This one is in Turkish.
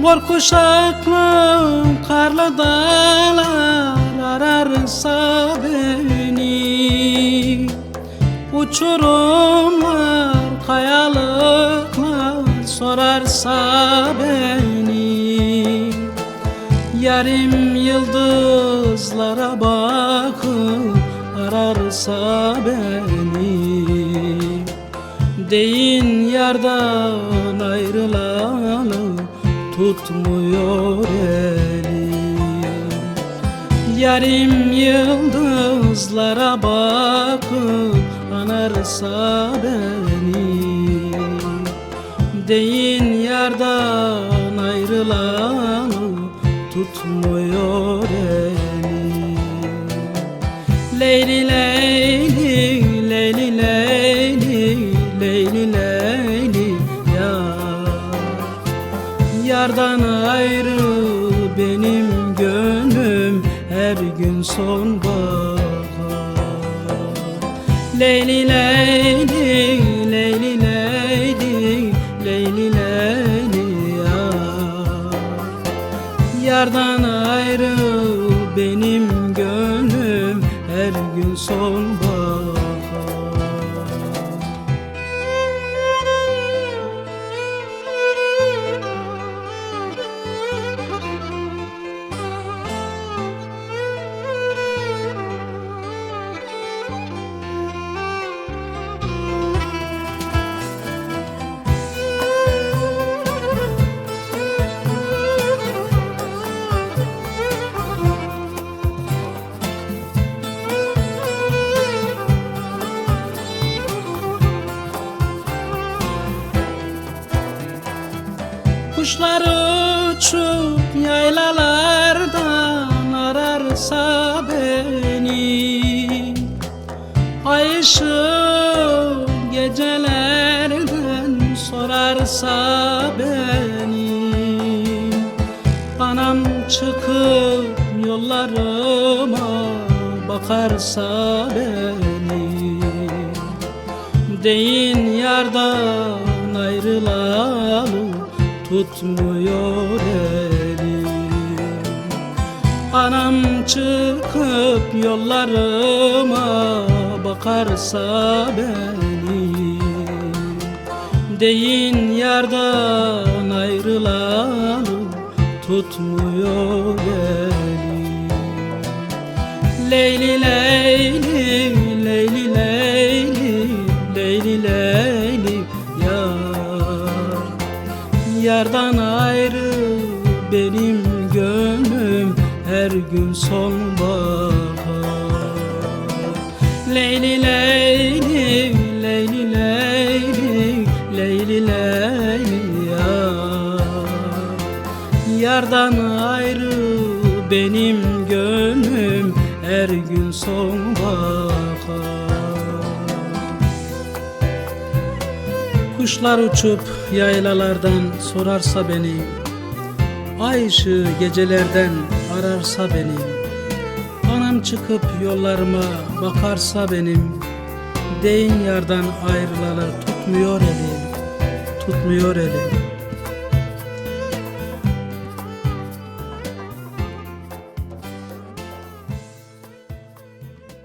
Mor kuşaklı karlı dağlar ararsa beni Uçurumlar, kayalıklar sorarsa beni Yarim yıldızlara bakıp ararsa beni Deyin yardan ayrılalı tutmuyor elim. Yarim yıldızlara bakıp anarsa beni. Deyin yardan ayrılalı tutmuyor elim. Leyli leyli leyli leyli leyli leyli Yardan ayrı benim gönlüm her gün sonbahar. Leyli leyli leyli leyli leyli leyli ya Yardan ayrı benim gönlüm her gün sonbahar Kuşlar uçup yaylalardan ararsa beni. Ay ışığı gecelerden sorarsa beni. Anam çıkıp yollarıma bakarsa beni. Deyin yardan ayrılalı tutmuyor elim. Anam çıkıp yollarıma bakarsa beni Deyin yardan ayrılalı tutmuyor elim. Leyli leyli leyli leyli leyli leyli Yardan ayrı benim gönlüm her gün sonbahar. Leyli leyli leyli leyli leyli leyli ya Yardan ayrı benim gönlüm her gün sonbahar Kuşlar uçup yaylalardan sorarsa beni Ay ışığı gecelerden ararsa beni Anam çıkıp yollarıma bakarsa benim Deyin yardan ayrılalar tutmuyor elim Tutmuyor elim